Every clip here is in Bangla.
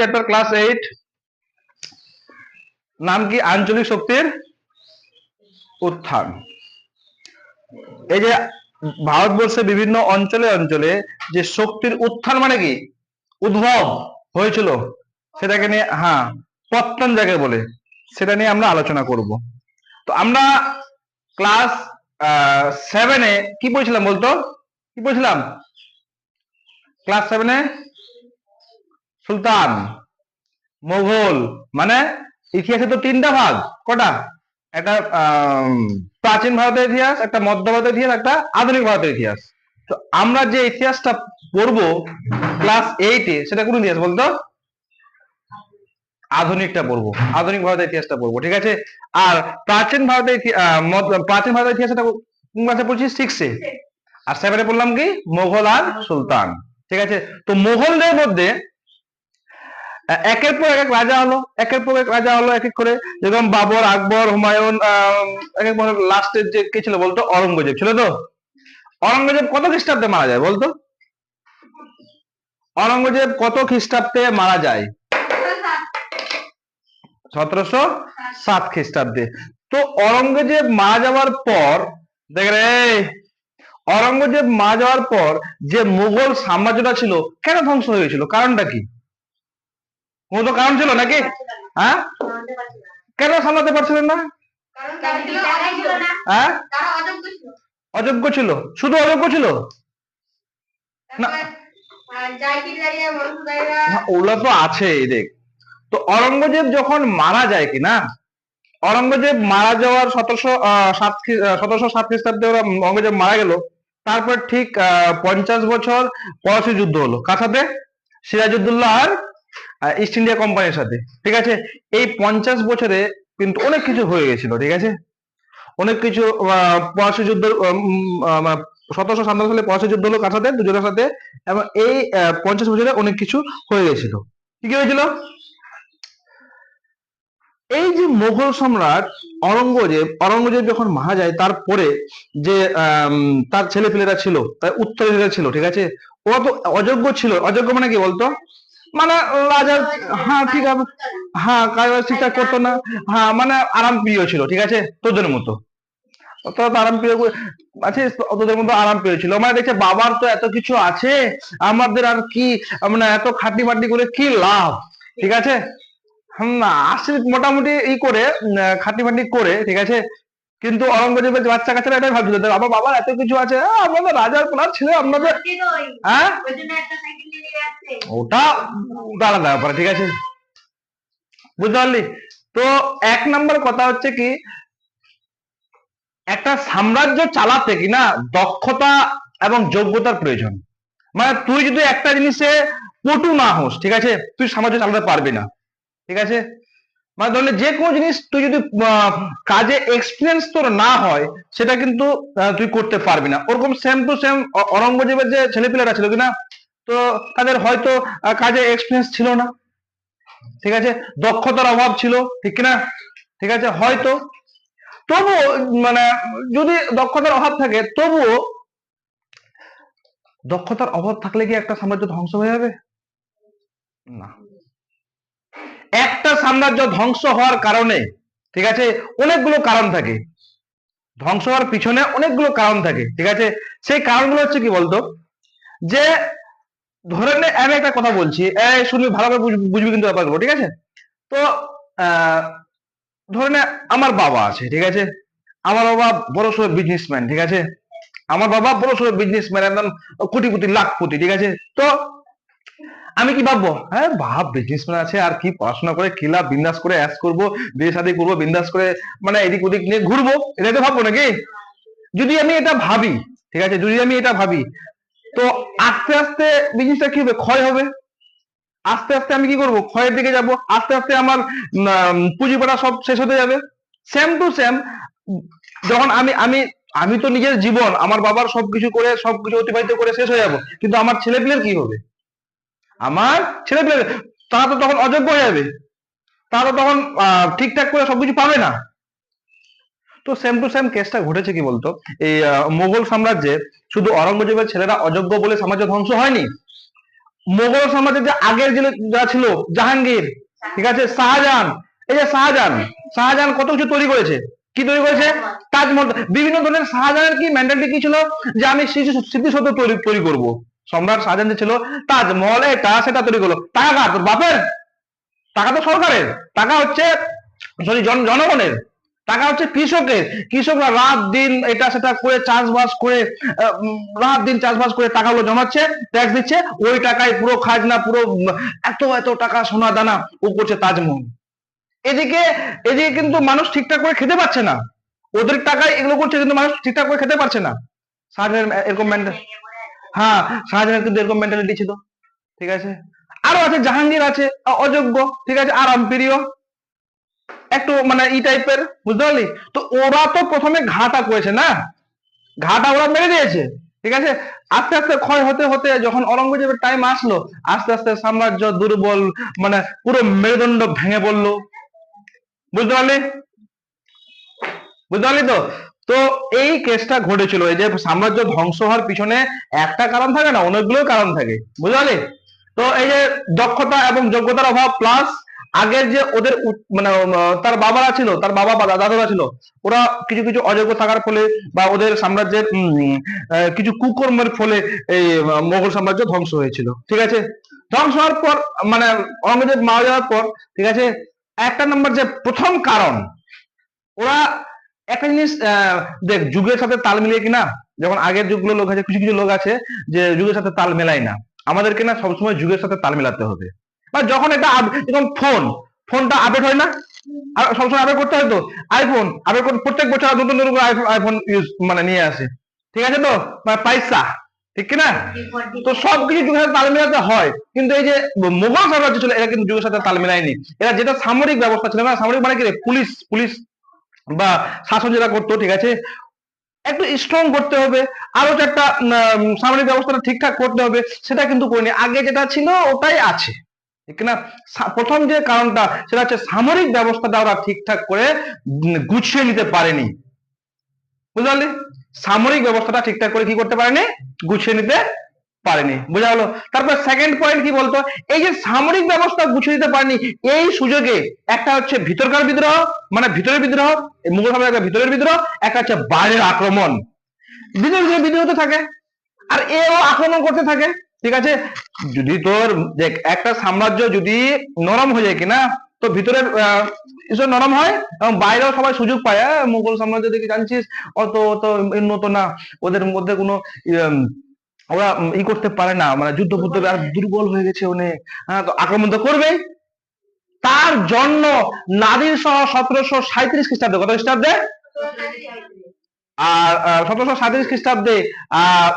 চ্যাপ্টার ক্লাস এইট নাম কি? আঞ্চলিক শক্তির উত্থান। এই যে ভারতবর্ষে বিভিন্ন অঞ্চলে অঞ্চলে যে শক্তির উত্থান মানে কি? উদ্ভব হয়েছিল। সেটাকে নিয়ে হ্যাঁ পত্তন যাকে বলে, সেটা নিয়ে আমরা আলোচনা করব। তো আমরা ক্লাস সেভেনে কি পড়ছিলাম বলতো? কি পড়ছিলাম? ক্লাস সেভেনে সুলতান। মোগল মানে ইতিহাসে তো তিনটা ভাগ, কটা? একটা প্রাচীন ভারতের ইতিহাস, একটা মধ্য ভারতের ইতিহাস, একটা আধুনিক ভারতের ইতিহাস। তো আমরা যে ইতিহাসটা পড়ব ক্লাস এইটে সেটা কোন ইতিহাস বলতো? আধুনিকটা পড়ব, আধুনিক ভারতের ইতিহাসটা পড়ব, ঠিক আছে? আর প্রাচীন ভারতের প্রাচীন ভারতের ইতিহাসটা কোন ক্লাসে পড়ছি সিক্সে আর সেভেনে পড়লাম কি? মোগল আর সুলতান, ঠিক আছে? তো মোগলদের মধ্যে একের পর এক রাজা হলো, একের পর এক রাজা হলো এক এক করে। যেরকম বাবর, আকবর, হুমায়ুন এক এক লাস্টের যে কে ছিল বলতো? অরঙ্গজেব ছিল তো? অরঙ্গজেব কত খ্রিস্টাব্দে মারা যায় বলতো? অরঙ্গজেব কত খ্রিস্টাব্দে মারা যায়? সতেরোশো সাত খ্রিস্টাব্দে। তো অরঙ্গজেব মারা যাওয়ার পর, দেখ রে অরঙ্গজেব মারা যাওয়ার পর যে মুঘল সাম্রাজ্যটা ছিল কেন ধ্বংস হয়েছিল? কারণটা কি? কোনো কারণ ছিল নাকি? হ্যাঁ? কেন সামলাতে পারছিলেন না? হ্যাঁ? অযোগ্য ছিল। শুধু অযোগ্য ছিল? না। তো আছে দেখ। তো অরঙ্গজেব যখন মারা যায় কি না? অরঙ্গজেব মারা যাওয়ার সতেরোশো সাত সতেরোশো সাত খ্রিস্টাব্দে ওরা অরঙ্গজেব মারা গেল। তারপর ঠিক পঞ্চাশ বছর পলাশি যুদ্ধ হলো। কার সাথে? আর ইস্ট ইন্ডিয়া কোম্পানির সাথে, ঠিক আছে? এই পঞ্চাশ বছরে কিন্তু অনেক কিছু হয়ে গেছিল, ঠিক আছে? অনেক কিছু পলাশি যুদ্ধ সতেরোশো সাতান্ন সালে পলাশি যুদ্ধ হলো কার সাথে? দুজনের সাথে। এবং এই পঞ্চাশ বছরে অনেক কিছু হয়ে গেছিল। কি হয়েছিল? এই যে মোগল সম্রাট অরঙ্গজেব অরঙ্গজেব যখন মারা যায়, তারপরে যে তার ছেলে পেলেরা ছিল, তার উত্তরাধিকারী ছিল, ঠিক আছে? ওরা তো অযোগ্য ছিল। অযোগ্য মানে কি বলতো? মানে রাজার হ্যাঁ ঠিক আছে। হ্যাঁ কাজ ঠিকঠাক করতো না। হ্যাঁ মানে আরাম প্রিয় ছিল ঠিক আছে? তোদের মতো। আরাম প্রিয় আছে তোদের মতো আরাম প্রিয় ছিল। মানে দেখছে বাবার তো এত কিছু আছে আমাদের আর কি মানে এত খাটি মাটি করে কি লাভ? ঠিক আছে? হুম, না আসে মোটামুটি ই করে খাটি মাটি করে ঠিক আছে? কিন্তু অরঙ্গজেবের বাচ্চা কাচ্চারা এটাই ভাবছিল আমার বাবার এত কিছু আছে আহ, আমাদের রাজার প্লাস ছিল আপনাদের হ্যাঁ? ওটা আলাদা ব্যাপার, ঠিক আছে? বুঝতে পারলি? তো এক নম্বর কথা হচ্ছে কি, একটা সাম্রাজ্য চালাতে কি না, দক্ষতা এবং যোগ্যতার প্রয়োজন। মানে তুই যদি একটা জিনিসে পটু না হোস, ঠিক আছে? তুই সাম্রাজ্য চালাতে পারবি না, ঠিক আছে? মানে ধরলে যে কোনো জিনিস তুই যদি কাজে এক্সপিরিয়েন্স তোর না হয়, সেটা কিন্তু তুই করতে পারবি না। ওরকম সেম টু সেম অরঙ্গজেবের যে ছেলেপিলেরা ছিল কিনা তো তাদের হয়তো কাজে এক্সপিরিয়েন্স ছিল না। ঠিক আছে? দক্ষতার অভাব ছিল, ঠিক কিনা? ঠিক আছে? হয়তো। তবুও মানে যদি দক্ষতার অভাব থাকে, তবুও দক্ষতার অভাব থাকলে কি একটা সাম্রাজ্য ধ্বংস হয়ে যাবে? না। একটা সাম্রাজ্য ধ্বংস হওয়ার কারণে, ঠিক আছে? অনেকগুলো কারণ থাকে। ধ্বংস হওয়ার পিছনে অনেকগুলো কারণ থাকে, ঠিক আছে? সেই কারণগুলো হচ্ছে কি বলতো? যে ধরে নে আমি একটা কথা বলছি। শুনবি ভালোভাবে বুঝ- বুঝবি কিন্তু ব্যাপারগুলো ঠিক আছে? তো আহ, ধরে নে আমার বাবা আছে ঠিক আছে? আমার বাবা বড় সড়ো বিজনেসম্যান ঠিক আছে? আমার বাবা বড় সড়ো বিজনেসম্যান একদম কোটিপতি লাখপতি ঠিক আছে? তো আমি কি ভাববো? হ্যাঁ বাপ বিজনেসম্যান আছে আর কি পড়াশোনা করে কি লাভ? বিন্দাস করে অ্যাস করব বিয়ে শাদী করব বিন্দাস করে মানে এদিক ওদিক নিয়ে ঘুরবো এটা তো ভাববো নাকি? যদি আমি এটা ভাবি ঠিক আছে? যদি আমি এটা ভাবি তো আস্তে আস্তে বিজনেসটা কি হবে? ক্ষয় হবে। আস্তে আস্তে আমি কি করব? ক্ষয়ের দিকে যাব। আস্তে আস্তে আমার পুঁজিপাটা সব শেষ হতে যাবে। সেম টু সেম যখন আমি আমি আমি তো নিজের জীবন, আমার বাবার সবকিছু করে, সবকিছু অতিবাহিত করে শেষ হয়ে যাব। কিন্তু আমার ছেলেপিলের কি হবে? আমার ছেলেপিলে তারা তো তখন অযোগ্য হয়ে যাবে। তারা তো তখন ঠিকঠাক করে সবকিছু পাবে না। তো সেম টু সেম কেসটা ঘটেছে কি বলতো? এই মুঘল সাম্রাজ্যে শুধু অরঙ্গজেবের ছেলেরা অযোগ্য বলে সাম্রাজ্য ধ্বংস হয়নি। মোগল সাম্রাজ্যের যে আগের যারা ছিল, জাহাঙ্গীর, ঠিক আছে? শাহজাহান, এই যে শাহজাহান শাহজাহান কত কিছু তৈরি করেছে? কি তৈরি করেছে? তাজমহল। বিভিন্ন ধরনের শাহজাহানের কি মেন্টালিটি কি ছিল? যে আমি স্মৃতিসৌধ তৈরি তৈরি করব। সম্রাট শাহজাহান যে ছিল, তাজমহল এটা সেটা তৈরি করল। টাকা তোর বাপের? টাকা তো সরকারের। টাকা হচ্ছে, সরি, জন, জনগণের। টাকা হচ্ছে কৃষকের। কৃষকরা রাত দিন এটা সেটা করে চাষবাস করে রাত দিন চাষবাস করে টাকাগুলো জমাচ্ছে ট্যাক্স দিচ্ছে, ওই টাকায় পুরো খাজনা, পুরো এত এত টাকা সোনা দানা ও করছে তাজমহল। এদিকে এদিকে কিন্তু মানুষ ঠিকঠাক করে খেতে পাচ্ছে না। ওদের টাকায় এগুলো করছে কিন্তু মানুষ ঠিকঠাক করে খেতে পারছে না। শাহজাহান এরকম মেন্টাল হ্যাঁ শাহজাহান কিন্তু এরকম মেন্টালিটি ছিল। ঠিক আছে? আরও আছে, জাহাঙ্গীর আছে, অযোগ্য। ঠিক আছে আরাম প্রিয় একটু মানে ই টাইপের বুঝতে পারলি? তো ওরা তো প্রথমে ঘাটা করেছে না? ঘাটা ওরা মেরে দিয়েছে, ঠিক আছে? আস্তে আস্তে ক্ষয় হতে হতে যখন অরঙ্গজেবের টাইম আসলো, আস্তে আস্তে সাম্রাজ্য দুর্বল মানে পুরো মেরুদণ্ড ভেঙে পড়ল। বুঝতে পারলি? বুঝতে পারলি তো? তো এই কেসটা ঘটেছিল, এই যে সাম্রাজ্য ধ্বংস হওয়ার পিছনে একটা কারণ থাকে না, অনেকগুলো কারণ থাকে। বুঝতে পারলি? তো এই যে দক্ষতা এবং যোগ্যতার অভাব প্লাস আগের যে ওদের মানে তার বাবারা ছিল, তার বাবা বা দাদারা ছিল, ওরা কিছু কিছু অযোগ্য থাকার ফলে বা ওদের সাম্রাজ্যের কিছু কুকর্মের ফলে এই মোগল সাম্রাজ্য ধ্বংস হয়েছিল, ঠিক আছে? ধ্বংস হওয়ার পর মানে অরঙ্গজেব মারা যাওয়ার পর, ঠিক আছে? একটা নম্বর যে প্রথম কারণ, ওরা একটা জিনিস দেখ, যুগের সাথে তাল মিলিয়ে কিনা, যেমন আগের যুগগুলো লোক আছে, কিছু কিছু লোক আছে যে যুগের সাথে তাল মেলায় না। আমাদেরকে না সবসময় যুগের সাথে তাল মেলাতে হবে। বা যখন এটা যেমন ফোন ফোনটা আপডেট হয় না আর সবসময় আপডেট করতে হয় তো? আইফোন আপডেট প্রত্যেক বছর নতুন নতুন আইফোন ইউজ মানে নিয়ে আসে। ঠিক আছে তো? মানে পয়সা ঠিক কিনা? তো সবকিছু যুগের সাথে তাল মেলাতে হয়। কিন্তু এই যে মোগল সাম্রাজ্য ছিল এরা কিন্তু যুগের সাথে তাল মেলায়নি। এরা যেটা সামরিক ব্যবস্থা ছিল না সামরিক মানে কি পুলিশ পুলিশ বা শাসন যেটা করতো ঠিক আছে? একটু স্ট্রং করতে হবে আরও উম, সামরিক ব্যবস্থাটা ঠিকঠাক করতে হবে সেটা কিন্তু করিনি। আগে যেটা ছিল ওটাই আছে। না? প্রথম যে কারণটা, সেটা হচ্ছে সামরিক ব্যবস্থাটা ওরা ঠিকঠাক করে গুছিয়ে নিতে পারেনি। বুঝতে পারলি? সামরিক ব্যবস্থাটা ঠিকঠাক করে কি করতে পারেনি? গুছিয়ে নিতে পারেনি। বোঝা গেল? তারপর সেকেন্ড পয়েন্ট কি বলতো? এই যে সামরিক ব্যবস্থা গুছিয়ে দিতে পারেনি, এই সুযোগে একটা হচ্ছে ভিতরকার বিদ্রোহ মানে ভিতরের বিদ্রোহ মুঘল সাম্রাজ্যের ভিতরের বিদ্রোহ, একটা হচ্ছে বাইরের আক্রমণ। যে বিদ্রোহ তো থাকে, আর এও আক্রমণ করতে থাকে ঠিক আছে? যদি তোর দেখ একটা সাম্রাজ্য যদি নরম হয়ে যায় কিনা তো ভিতরের আহ, ঈশ্বর নরম হয় এবং বাইরেও সবাই সুযোগ পায়। আহ, মুঘল সাম্রাজ্য দেখে জানছিস? অত অত উন্নত না। ওদের মধ্যে কোনো ওরা ই করতে পারে না। মানে যুদ্ধ ফুদ্ধ আর দুর্বল হয়ে গেছে অনেক। হ্যাঁ তো আক্রমণ তো করবে তার জন্য নাদির সহ সতেরোশো সাঁত্রিশ খ্রিস্টাব্দে কত খ্রিস্টাব্দে? আর সতেরোশো সাঁত্রিশ খ্রিস্টাব্দে আহ,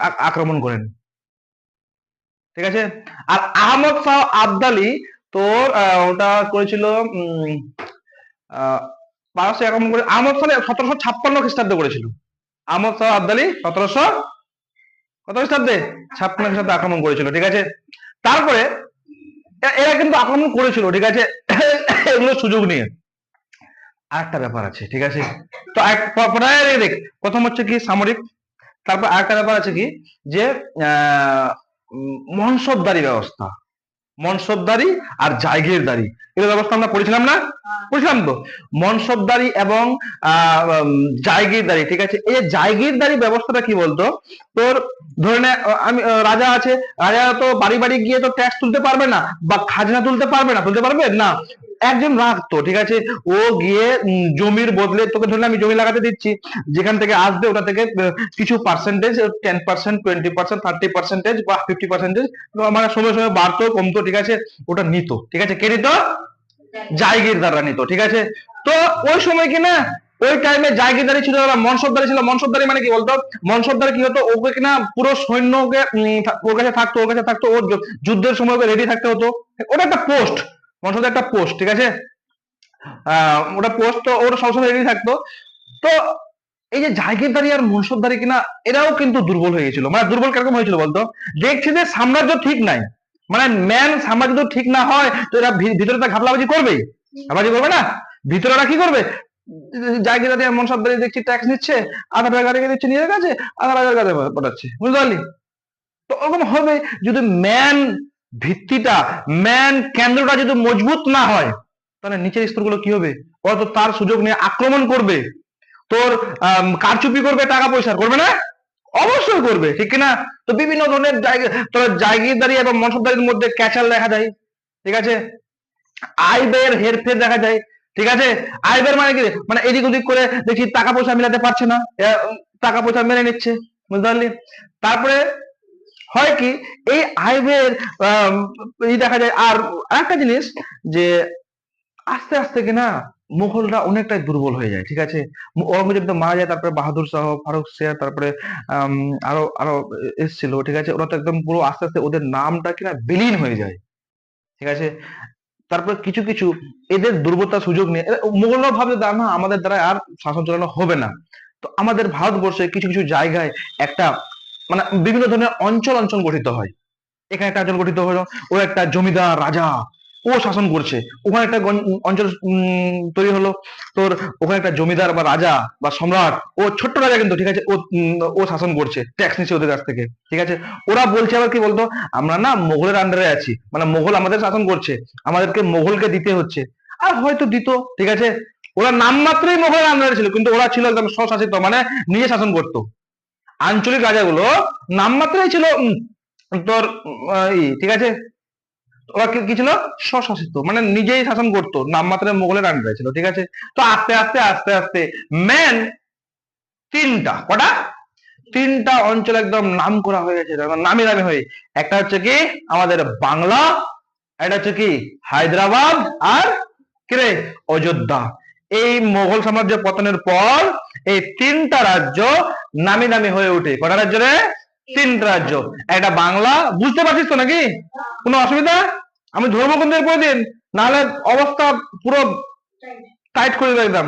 আ- আক্রমণ করেন। ঠিক আছে? আর আহমদ শাহ আবদালি তোর ওটা করেছিল পারস্যিক আক্রমণ করে, আহমদ শাহ সতেরোশো ছাপ্পান্ন খ্রিস্টাব্দে করেছিল। আহমদ শাহ আবদালি সতেরোশো, কত খ্রিস্টাব্দে? ছাপ্পান্ন খ্রিস্টাব্দে আক্রমণ করেছিল, ঠিক আছে? তারপরে এরা কিন্তু আক্রমণ করেছিল, ঠিক আছে? এগুলো সুযোগ নিয়ে। আরেকটা ব্যাপার আছে, ঠিক আছে? তো প্রথম হচ্ছে কি সামরিক তারপর আরেকটা ব্যাপার আছে কি? যে মনসবদারি ব্যবস্থা। মনসবদারি আর জায়গিরদারি। এগুলো ব্যবস্থা আমরা পড়েছিলাম না? পড়েছিলাম তো? মনসবদারি এবং আহ, উম, জায়গিরদারি ঠিক আছে? এই যে জায়গিরদারি ব্যবস্থাটা কি বলতো? তোর ধরে নে আমি রাজা আছে। রাজা তো বাড়ি বাড়ি গিয়ে তো ট্যাক্স তুলতে পারবে না বা খাজনা তুলতে পারবে না। তুলতে পারবে? না। একজন রাখতো ঠিক আছে? ও গিয়ে জমির বদলে তোকে ধরলে আমি জমি লাগাতে দিচ্ছি, যেখান থেকে আসবে ওটা থেকে কিছু percentage ten percent twenty percent thirty percentage বা ফিফটি পার্সেন্টেজ মানে সময় সময় বাড়তো, কমতো, ঠিক আছে? ওটা নিত, ঠিক আছে? কে নিত? জায়গিরদাররা নিত, ঠিক আছে? তো ওই সময় কি না, ওই টাইমে জায়গিরদারি ছিল ওরা মনসবদারি ছিল, মনসবদারি মানে কি বলতো? মনসবদারি কি হতো? ওকে কিনা পুরো সৈন্যকে ওর কাছে থাকতো, ওর কাছে থাকতো, ওর যুদ্ধের সময় ওকে রেডি থাকতে হতো। ওটা একটা পোস্ট মনসবদারি একটা পোস্ট ঠিক আছে? ওটা পোস্ট তো ওর সবসময় রেডি থাকতো। তো এই যে জায়গিরদারি আর মনসবদারি কিনা, এরাও কিন্তু দুর্বল হয়ে গেছিল। মানে দুর্বল কীরকম হয়েছিল বলতো? দেখছি যে সাম্রাজ্য ঠিক নাই। মানে ম্যান সাম্রাজ্য যদি ঠিক না হয়, তো এরা ভিতরে তো ঘাপলাবাজি করবেই। ঘাপলাবাজি করবে না? ভিতরে ওরা কি করবে? জায়গিরদারি আর মনসবদারি দেখছি ট্যাক্স নিচ্ছে, আধা টাকা রেখে দিচ্ছে নিজের কাছে, আধা টাকার কাছে পাঠাচ্ছে। বুঝতে পারলি? তো ওরকম হবে, যদি ম্যান ভিত্তিটা ম্যান কেন্দ্রটা যদি মজবুত না হয়, তাহলে নিচের স্তরগুলো কি হবে? ওরা তো তার সুযোগ নিয়ে আক্রমণ করবে। তোর কারচুপি করবে, টাকা পয়সা, করবে না? অবশ্যই করবে, ঠিক কিনা? তো বিভিন্ন ধরনের তোর জায়গিরদারি এবং মনসবদারির মধ্যে ক্যাচাল দেখা যায়, ঠিক আছে? আয় ব্যয়ের হেরফের দেখা যায়, ঠিক আছে? আয় ব্যয়ের মানে কি? মানে এদিক ওদিক করে দেখি টাকা পয়সা মিলাতে পারছে না। টাকা পয়সা মেনে নিচ্ছে, বুঝতে পারলি? তারপরে হয় কি এই ই দেখা যায় আর একটা জিনিস যে আস্তে আস্তে কিনা মুঘলরা অনেকটাই দুর্বল হয়ে যায় ঠিক আছে? ঔরঙ্গজেব তো মারা যায় তারপরে বাহাদুর শাহ ফারুক শেয়ার তারপরে আরও আরও এসছিল ঠিক আছে? ওরা তো একদম পুরো আস্তে আস্তে ওদের নামটা কিনা বিলীন হয়ে যায় ঠিক আছে? তারপরে কিছু কিছু এদের দুর্বলতার সুযোগ নিয়ে মুঘলরা ভাবে "দা, না আমাদের দ্বারা আর শাসন চালানো হবে না। তো আমাদের ভারতবর্ষে কিছু কিছু জায়গায় একটা মানে বিভিন্ন ধরনের অঞ্চল অঞ্চল গঠিত হয়। এখানে একটা অঞ্চল গঠিত হলো, ও একটা জমিদার রাজা, ও শাসন করছে। ওখানে একটা অঞ্চল তৈরি হলো। তোর ওখানে একটা জমিদার বা রাজা বা সম্রাট, ও ছোট্ট রাজা কিন্তু, ঠিক আছে? ও ও শাসন করছে ট্যাক্স নিচ্ছে ওদের কাছ থেকে, ঠিক আছে? ওরা বলছে আবার কি বলতো? আমরা না মোগলের আন্ডারে আছি মানে মোগল আমাদের শাসন করছে, আমাদেরকে মোগলকে দিতে হচ্ছে। আর হয়তো দিত, ঠিক আছে? ওরা নামমাত্রই মোগলের আন্ডারে ছিল, কিন্তু ওরা ছিল একদম স্বশাসিত মানে নিজে শাসন করতো। আঞ্চলিক রাজাগুলো নামমাত্রই ছিল তোর ঠিক আছে? ওরা কি ছিল? স্বশাসিত মানে নিজেই শাসন করতো নামমাত্রায় মোগলের আন্ডারে ছিল, ঠিক আছে? তো আস্তে আস্তে আস্তে আস্তে ম্যান তিনটা, কটা? তিনটা অঞ্চল একদম নাম করা হয়ে গেছে নামি দামি হয়ে। একটা হচ্ছে কি? আমাদের বাংলা, একটা হচ্ছে কি? হায়দ্রাবাদ আর কি রে? অযোধ্যা। এই মোগল সাম্রাজ্য পতনের পর এই তিনটা রাজ্য নামি দামি হয়ে ওঠে। কটা রাজ্য রে? তিনটা রাজ্য। একটা বাংলা বুঝতে পারছিস তো নাকি? কোনো অসুবিধা? আমি ধর্ম কোন দিন করে দিন। নাহলে অবস্থা পুরো টাইট করে দেবে একদম।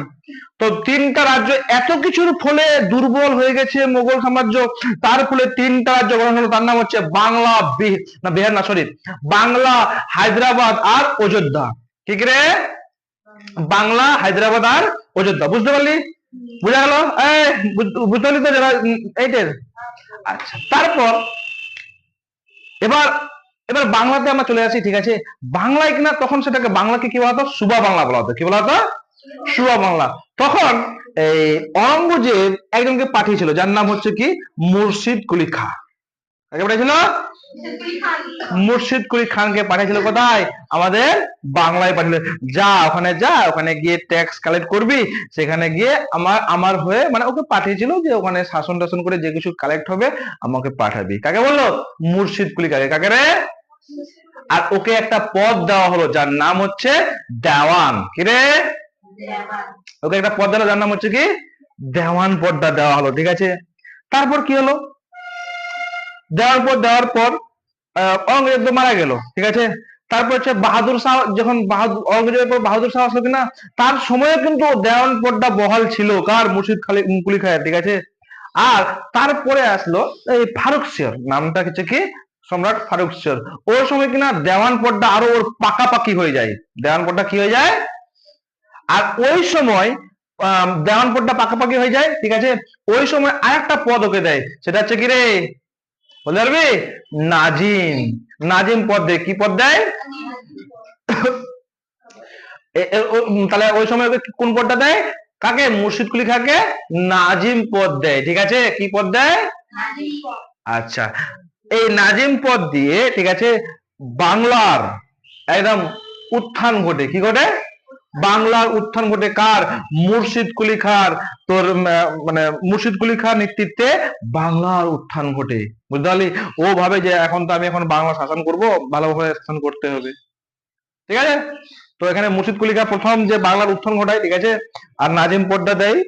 তো তিনটা রাজ্য এত কিছুর ফলে দুর্বল হয়ে গেছে মোগল সাম্রাজ্য। তার ফলে তিনটা রাজ্য গঠন হলো তার নাম হচ্ছে বাংলা না বিহার না সরি বাংলা হায়দ্রাবাদ আর অযোধ্যা। ঠিক রে? বাংলা হায়দ্রাবাদ আর অযোধ্যা। বুঝতে পারলি? বুঝা গেল? এই বুঝতে তো যারা এইটের? আচ্ছা তারপর এবার এবার বাংলাতে আমরা চলে আসি, ঠিক আছে? বাংলায় কিনা তখন সেটাকে বাংলাকে কি বলা হতো? সুবা বাংলা বলা হতো। কি বলা হতো? সুবা বাংলা। তখন এই অরঙ্গজেব একজনকে পাঠিয়েছিল, যার নাম হচ্ছে কি? মুর্শিদ কুলি খা কাকে পাঠিয়েছিল? মুর্শিদ কুলি খানকে পাঠিয়েছিল কোথায়? আমাদের বাংলায় পাঠিয়েছিল। যা, ওখানে যা, ওখানে গিয়ে ট্যাক্স কালেক্ট করবি, সেখানে গিয়ে আমার আমার হয়ে মানে ওকে পাঠিয়েছিল যে ওখানে শাসন টাসন করে যে কিছু কালেক্ট হবে, আমাকে পাঠাবি। কাকে বলল? মুর্শিদ কুলি কাকে কাকে রে? আর ওকে একটা পদ দেওয়া হলো, যার নাম হচ্ছে দেওয়ান। কি রে? ওকে একটা পদ দেওয়া যার নাম হচ্ছে কি? দেওয়ান পদটা দেওয়া হলো, ঠিক আছে? তারপর কি হলো? দেওয়ার পর দেওয়ার পর তো মারা গেল, ঠিক আছে? তারপর হচ্ছে বাহাদুর শাহ, যখন বাহাদুর অরঙ্গজেবের পর বাহাদুর শাহ আসলো কিনা, তার সময় কিন্তু দেওয়ান পদটা বহাল ছিল, কার? মুর্শিদ খালি কুলি খায়ের, ঠিক আছে? আর তারপরে আসলো এই ফারুক সিয়র নামটা হচ্ছে কি? সম্রাট ফারুক সিয়র ওর সময় কিনা দেওয়ান পদটা আরও ওর পাকাপাকি হয়ে যায়। দেওয়ান পদটা কি হয়ে যায়? আর ওই সময় দেওয়ান পদটা পাকাপাকি হয়ে যায়, ঠিক আছে? ওই সময় আর একটা পদ ওকে দেয়, সেটা হচ্ছে কি রে? বলতে পারবি? নাজিম। নাজিম পদ দেয় কি পদ দেয়? তাহলে ওই সময় কোন পদটা দেয়? কাকে? মুর্শিদ কুলি খাকে নাজিম পদ দেয়, ঠিক আছে? কি পদ দেয়? আচ্ছা। এই নাজিম পদ দিয়ে, ঠিক আছে, বাংলার একদম উত্থান ঘটে, কি ঘটে? বাংলার উত্থান ঘটে কার? মুর্শিদ কুলি খার। তোর মানে মুর্শিদ কুলি খার নেতৃত্বে বাংলার উত্থান ঘটে। বুঝতে পারলি? ও ভাবে যে এখন তো আমি এখন বাংলা শাসন করব, ভালোভাবে শাসন করতে হবে। ঠিক আছে? তো এখানে মুর্শিদ কুলি খা প্রথম যে বাংলার উত্থান ঘটায়, ঠিক আছে? আর নাজিম পদটা দেয়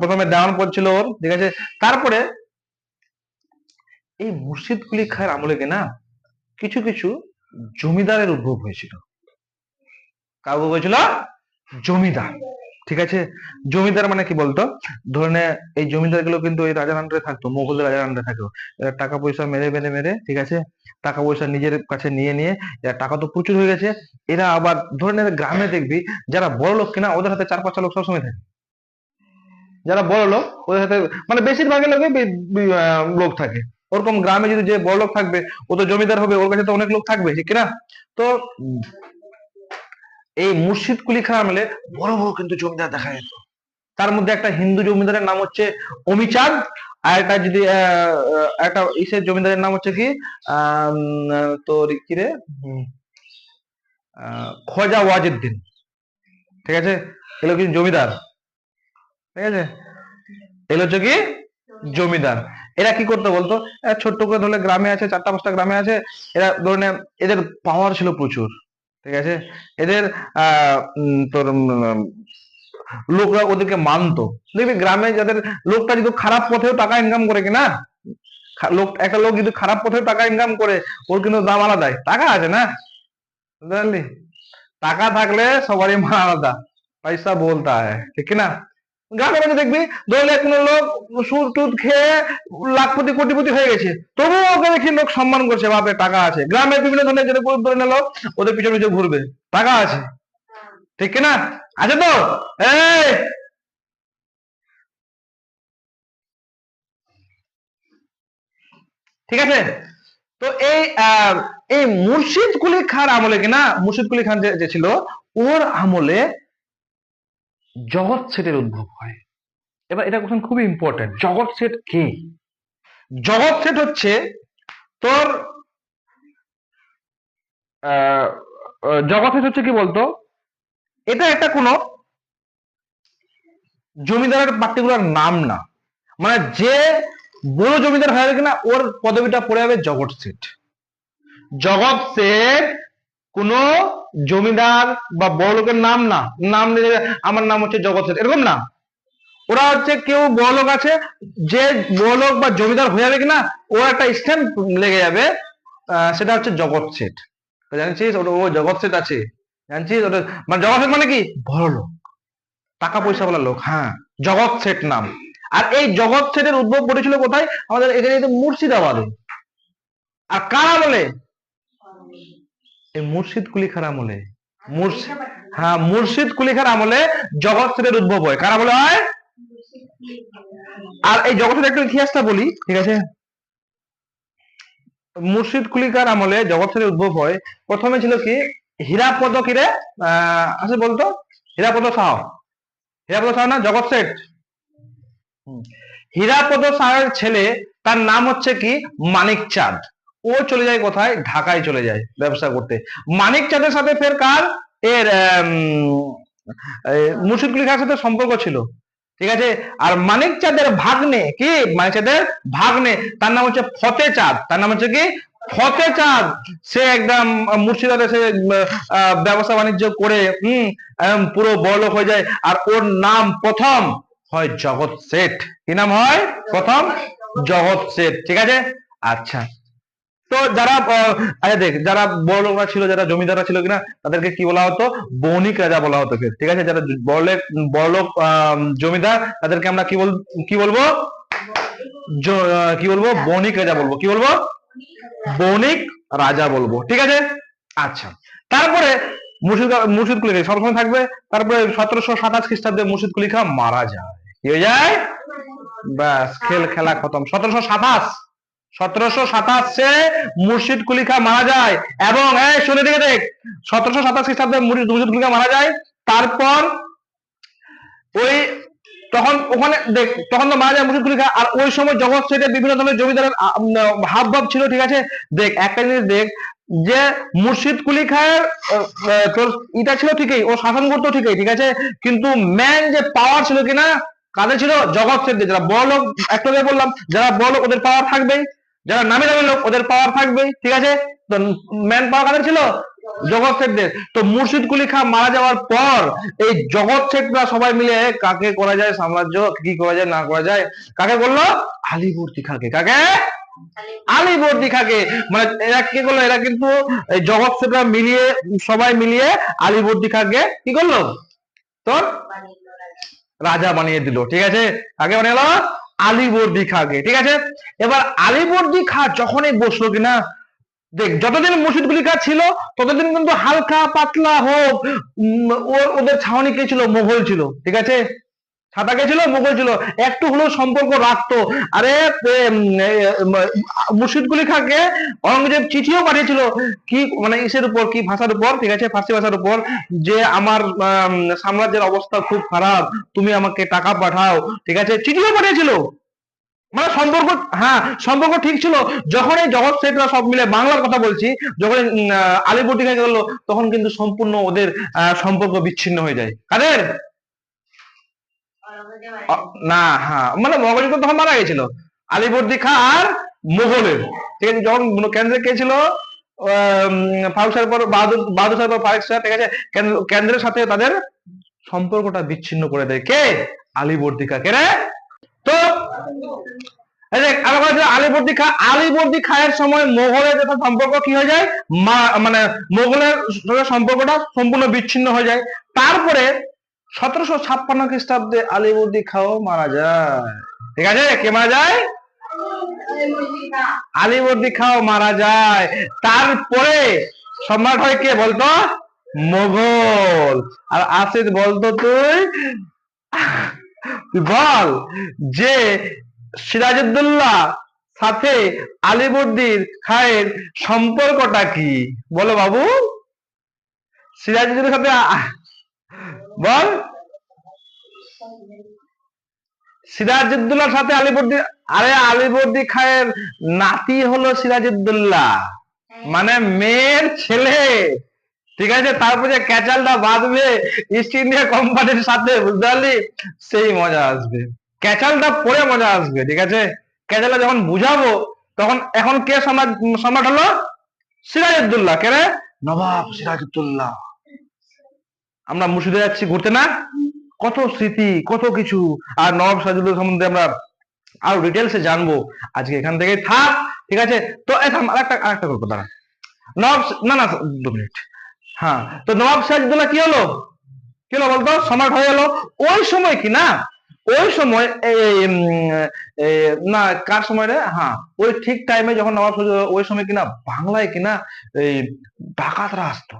প্রথমে দেওয়ান পদ ছিল ওর, ঠিক আছে? তারপরে এই মুর্শিদ কুলি খার আমলে কিনা কিছু কিছু জমিদারের উদ্ভব হয়েছিল। কার বলছিল? জমিদার। ঠিক আছে? জমিদার মানে কি বলতো? ধরে নে, এই জমিদারগুলো কিন্তু এই রাজার আন্ডারে থাকতো, মোগলদের রাজার আন্ডারে থাকতো। এরা টাকা পয়সা মেরে মেরে মেরে, ঠিক আছে? টাকা পয়সা নিজের কাছে নিয়ে নিয়ে, এরা টাকা তো প্রচুর হয়ে গেছে। এরা আবার ধরে নে, গ্রামে দেখবি, যারা বড় লোক কিনা, ওদের হাতে চার পাঁচটা লোক সবসময় থাকে। যারা বড় লোক, ওদের হাতে মানে বেশিরভাগের লোকে লোক থাকে। ওরকম গ্রামে যদি যে বড় লোক থাকবে, ও তো জমিদার হবে, ওর কাছে তো অনেক লোক থাকবে, ঠিক কিনা? তো এই মুর্শিদ কুলি খান আমলে বড় বড় কিন্তু জমিদার দেখা যেত। তার মধ্যে একটা হিন্দু জমিদারের নাম হচ্ছে অমিচাঁদ আর একটা যদি একটা ইসের জমিদারের নাম হচ্ছে কি তোর কি রে? খোজা ওয়াজিদ্দিন। ঠিক আছে? এগুলো কি জমিদার। ঠিক আছে? এগুলো হচ্ছে কি? জমিদার। এরা কি করতো বলতো? ছোট্ট করে ধরলে গ্রামে আছে, চারটা পাঁচটা গ্রামে আছে। এরা ধরে এদের পাওয়ার ছিল প্রচুর। ঠিক আছে? এদের তোর লোকরা ওদেরকে মানতো। দেখবি গ্রামে যাদের লোকটা যদি খারাপ পথেও টাকা ইনকাম করে কিনা লোক, একটা লোক যদি খারাপ পথেও টাকা ইনকাম করে, ওর কিন্তু দাম আলাদাই টাকা আছে না? বুঝতে টাকা থাকলে সবারই মান আলাদা। পয়সা বলতা হ্যাঁ ঠিক না গ্রামে দেখবি ধরলে কোনো লোক সুদ টুদ খেয়ে লাখপতি, কোটিপতি হয়ে গেছে। তবুও ওকে দেখি লোক সম্মান করছে বাপে টাকা আছে। গ্রামে বিভিন্ন ধরনের যেটা গরিব ধরনের লোক, ওদের পিছনে পিছনে ঘুরবে। টাকা আছে। ঠিক কি না আছে তো? এই! ঠিক আছে? তো এই এই মুর্শিদ কুলি খান আমলে কিনা মুর্শিদ কুলি খান যে ছিল, ওর আমলে জগৎ সেটের উদ্ভব হয়। এবার এটা কোশ্চেন খুবই ইম্পর্টেন্ট জগৎ সেট কে? জগৎ সেট হচ্ছে তোর জগৎ সেট হচ্ছে কি বলতো? এটা একটা কোনো জমিদারের পার্টিকুলার নাম না। মানে যে বড় জমিদার হয়ে যাবে কিনা, ওর পদবিটা পড়ে যাবে জগৎ সেট। জগৎ সেট কোন জমিদার বা বড় লোকের নাম না। নাম নিলে আমার নাম হচ্ছে জগৎ এরকম না। ওরা হচ্ছে কেউ বড় লোক আছে, যে বড় লোক বা জমিদার হয়ে যাবে কিনা, ওর একটা স্ট্যাম্প লেগে যাবে সেটা হচ্ছে জগৎ সেট জানছিস ওটা ও জগৎ সেট আছে। জানছিস ওটা মানে জগৎ সেট মানে কি? বড় লোক। টাকা পয়সা বলা লোক হ্যাঁ। জগৎ সেট নাম। আর এই জগৎ সেটের উদ্ভব ঘটেছিল কোথায়? আমাদের এখানে মুর্শিদাবাদে। আর কার আমলে এই মুর্শিদ কুলিখার আমলে। মুর্শিদ হ্যাঁ মুর্শিদ কুলিখার আমলে জগৎ সেটের উদ্ভব হয়। কার আমলে হয়? আর এই জগতের একটা ইতিহাসটা বলি ঠিক আছে? মুর্শিদ কুলিকার আমলে জগৎ সেটের উদ্ভব হয়। প্রথমে ছিল কি? হীরাপদ কিরে আহ আছে বলতো? হীরাপদ সাহ। হীরাপদ সাহ না? জগৎ সেট হুম। হীরাপদ সাহের ছেলে তার নাম হচ্ছে কি? মানিক চাঁদ ও চলে যায় কোথায়? ঢাকায় চলে যায় ব্যবসা করতে। মানিক চাঁদের সাথে ফের কার? এর মুর্শিদ খানের সাথে সম্পর্ক ছিল। ঠিক আছে? আর মানিক চাঁদের ভাগ্নে, কি? মানিক চাঁদের ভাগ্নে, তার নাম হচ্ছে ফতে চাঁদ। তার নাম হচ্ছে কি? ফতে চাঁদ। সে একদম মুর্শিদাবাদে সে ব্যবসা বাণিজ্য করে হম পুরো বড় হয়ে যায়। আর ওর নাম প্রথম হয় জগৎ শেঠ। কি নাম হয়? প্রথম জগৎ শেঠ। ঠিক আছে? আচ্ছা। তো যারা আচ্ছা দেখ, যারা বড় লোকরা ছিল, যারা জমিদাররা ছিল কিনা, তাদেরকে কি বলা হতো? বণিক রাজা বলা হতো ঠিক আছে? যারা বড়লোক বড়লোক জমিদার, তাদেরকে আমরা কি বল, কি বলব? কি বলব? বণিক রাজা বলব। কি বলব? বণিক রাজা বলব, ঠিক আছে? আচ্ছা তারপরে মুর্শিদ মুর্শিদ কুলি খান সবসময় থাকবে। তারপরে সতেরোশো সাতাশ খ্রিস্টাব্দে মুর্শিদ কুলি খান মারা যায়। কি হয়ে যায়? ব্যাস, খেল, খেলা খতম। সতেরোশো সাতাশ সতেরোশো সাতাশে মুর্শিদ কুলি খান মারা যায়। এবং এই শুনে দিকে দেখ সতেরোশো সাতাশ খ্রিস্টাব্দে মুর্শিদ মুর্শিদ কুলি খান মারা যায়। তারপর ওই তখন ওখানে দেখ তখন তো মারা যায় মুর্শিদ কুলি খান আর ওই সময় জগৎ সেটে বিভিন্ন ধরনের জমিদারের আ, উম, হাব ভাব ছিল ঠিক আছে? দেখ একটা জিনিস দেখ যে মুর্শিদ কুলি খায়ের তোর ইটা ছিল ঠিকই ও শাসন করতো ঠিকই ঠিক আছে? কিন্তু ম্যান যে পাওয়ার ছিল কিনা কাদের ছিল? জগৎ সেট যারা বড় লোক একটা বললাম যারা বড় ওদের পাওয়ার থাকবেই। যারা নামি দামি লোক, ওদের পাওয়ার থাকবে ঠিক আছে? তো ম্যান পাওয়ার কাদের ছিল? জগৎ শেঠদের। তো মুর্শিদ কুলি খা মারা যাওয়ার পর এই জগৎ শেঠরা সবাই মিলে কাকে করা যায়? সাম্রাজ্য কি করা যায়, না করা যায়? কাকে বলল? আলিবর্দী খাকে। কাকে? আলিবর্দী খাকে। মানে এরা কি করল? এরা কিন্তু এই জগৎ শেঠরা মিলিয়ে, সবাই মিলিয়ে আলিবর্দী খাকে কি করল? তোর? রাজা বানিয়ে দিল, ঠিক আছে? কাকে বানিয়ে আলিবর্দী খাকে ঠিক আছে? এবার আলিবর্দি খা যখনই বসল কিনা, দেখ, যতদিন মুর্শিদ কুলি খা ছিল, ততদিন কিন্তু হালকা পাতলা হোক ওদের ছাউনি কে ছিল? মোঘল ছিল, ঠিক আছে? সাদা কে ছিল মোগল ছিল। একটু হলেও সম্পর্ক রাখতো। আরে মুর্শিদ কুলি খাকে অরঙ্গজেব চিঠিও পাঠিয়েছিল। কি মানে ইসের উপর কি ভাষার উপর? ঠিক আছে ফার্সি ভাষার উপর। যে আমার আম, সাম্রাজ্যের অবস্থা খুব খারাপ তুমি আমাকে টাকা পাঠাও। ঠিক আছে চিঠিও পাঠিয়েছিল। মানে সম্পর্ক হ্যাঁ সম্পর্ক ঠিক ছিল। যখন এই জগৎ শেঠরা সব মিলে বাংলার কথা বলছি যখন আলিপুর দিকে গেল তখন কিন্তু সম্পূর্ণ ওদের সম্পর্ক বিচ্ছিন্ন হয়ে যায়। কাদের? না হ্যাঁ মানে মগজ তো তখন মারা গেছিল। আলিবর্দি খা আর মোগলের। ঠিক আছে, যখন কেন্দ্রে কে ছিল? পর, বাহাদুর বাহাদুর পর ফারুক ঠিক আছে কেন্দ্রের সাথে তাদের সম্পর্কটা বিচ্ছিন্ন করে দেয়। কে? আলিবর্দি খা। কে তো আলিবর্দি খা, আলিবর্দি খায়ের সময় মোগলের যখন সম্পর্ক কি হয়ে যায়? মানে মোগলের সম্পর্কটা সম্পূর্ণ বিচ্ছিন্ন হয়ে যায়। তারপরে সতেরোশো ছাপ্পান্ন খ্রিস্টাব্দে আলিবর্দি খাও মারা যায়। ঠিক আছে? কে মারা যায়? আলিবর্দি খাও মারা যায়। তারপরে সম্রাট হয় কে বলতো? মোগল আর আসিদ বলতো তুই? বল যে সিরাজউদ্দৌল্লা সাথে আলিবর্দির খায়ের সম্পর্কটা কি? বলো বাবু। সিরাজউদ্দৌলার সাথে বল। সিরাজউদ্দৌলার সাথে আলিবর্দি আরে আলিবর্দি খায়ের নাতি হলো সিরাজউদ্দৌল্লা মানে মেয়ের ছেলে। ঠিক আছে? তারপর যে ক্যাচালটা বাঁধবে ইস্ট ইন্ডিয়া কোম্পানির সাথে বুঝতে পারলি? সেই মজা আসবে। ক্যাচালটা পরে মজা আসবে ঠিক আছে? ক্যাচালটা যখন বুঝাবো তখন এখন কে সম্রাট সম্রাট হলো? সিরাজউদ্দৌল্লা কে রে? নবাব সিরাজউদ্দৌল্লা আমরা মুর্শিদে যাচ্ছি, ঘুরতে না? কত স্মৃতি, কত কিছু। আর নবাব সিরাজউদ্দৌলা সম্বন্ধে আমরা আরও ডিটেলসে জানব। আজকে এখান থেকে থাক, ঠিক আছে? তো এখন আরেকটা আরেকটা গল্প, দাঁড়া। নবাব না না, দু মিনিট হ্যাঁ তো নবাব সিরাজউদ্দৌলা কি হলো? কি হলো বলতো? সম্রাট হয়ে গেল। ওই সময় কি না? ওই সময় এই না, কার সময় রে? হ্যাঁ ওই ঠিক টাইমে যখন নবাব ওই সময় কিনা বাংলায় কিনা এই ডাকাতরা আসতো।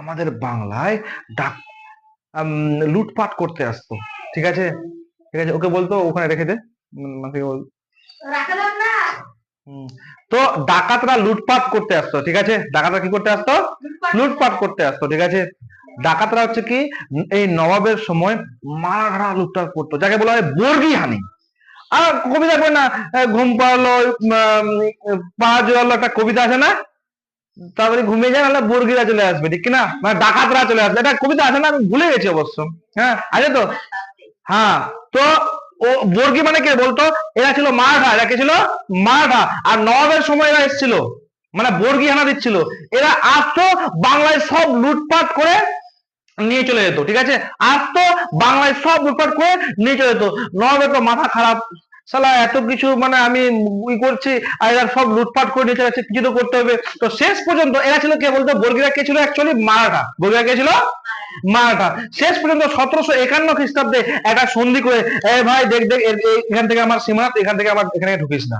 আমাদের বাংলায় ডাক লুটপাট করতে আসতো। ঠিক আছে? ঠিক আছে ওকে বলতো ওখানে রেখে দে। মাকে বল। হুম। তো ডাকাতরা লুটপাট করতে আসতো ঠিক আছে? ডাকাতরা কি করতে আসতো? লুটপাট। করতে আসতো ঠিক আছে? ডাকাতরা হচ্ছে কি এই নবাবের সময় মারাঠা লুটপাট করতো যাকে বলা হয় বর্গি হানি আর কবিতা কই না ঘুম পাড়লো পা জোয়ালো একটা কবিতা আছে না? তারপরে ঘুমিয়ে যায় নাহলে বর্গিরা চলে আসবে, ঠিক না মানে ডাকাতরা চলে আসবে। একটা কবিতা আছে না? আমি ভুলে গেছি অবশ্য। হ্যাঁ আছে তো? হ্যাঁ তো ও বর্গি মানে কে বলতো? এরা ছিল মারাঠা এরা কে ছিল? মারাঠা আর নবাবের সময় এরা এসেছিল। মানে বর্গি হানা দিচ্ছিল। এরা আসতো বাংলায় সব লুটপাট করে নিয়ে চলে যেত, ঠিক আছে? আসতো বাংলায় সব লুটপাট করে নিয়ে চলে যেত। নবাবের তো মাথা খারাপ। সালা এত কিছু মানে আমি ই করছি, আর এরা সব লুটপাট করে নিয়ে চলেছে কিছু তো করতে হবে? তো শেষ পর্যন্ত এরা ছিল কে বলতো? বর্গিরা কে ছিল অ্যাকচুয়ালি মারাঠা। বর্গিরা কে ছিল? মারাঠা। শেষ পর্যন্ত সতেরোশো একান্ন খ্রিস্টাব্দে একটা সন্ধি করে, এ ভাই, দেখ দেখ এখান থেকে আমার সীমানা এখান থেকে আমার, এখানে ঢুকিস না।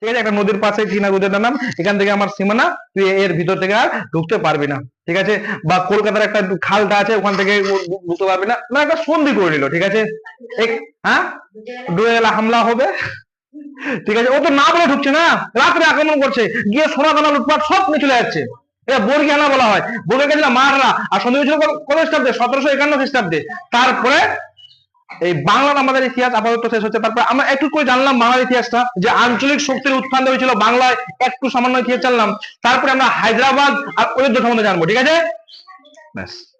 ঠিক আছে? একটা নদীর পাশে চীনা নদীর নাম এখান থেকে আমার সীমানা, তুই এর ভিতর থেকে আর ঢুকতে পারবি না। ঠিক আছে? বা কলকাতার একটা খালটা আছে, ওখান থেকে ঢুকতে পারবি না। না, একটা সন্ধি করে নিল, ঠিক আছে? হ্যাঁ? ডুবে গেলে হামলা হবে। ঠিক আছে? ও তো না বলে ঢুকছে না। রাত্রে আক্রমণ করছে। গিয়ে সোনা দানা লুটপাট সব নিয়ে চলে যাচ্ছে। এটা বর্গিয়ানা বলা হয়। বর্গের কাছে মাররা। আর সন্ধি হয়েছিল কত- কত খ্রিস্টাব্দে? সতেরোশো একান্ন খ্রিস্টাব্দে। তারপরে এই বাংলার আমাদের ইতিহাস আপাতত শেষ হচ্ছে। তারপর আমরা একটু করে জানলাম বাংলার ইতিহাসটা, যে আঞ্চলিক শক্তির উত্থান হয়েছিল বাংলায়, একটু সামান্য ইতিহাস জানলাম। তারপরে আমরা হায়দ্রাবাদ আর অযোধ্যা সম্বন্ধে জানব, ঠিক আছে? ব্যাস।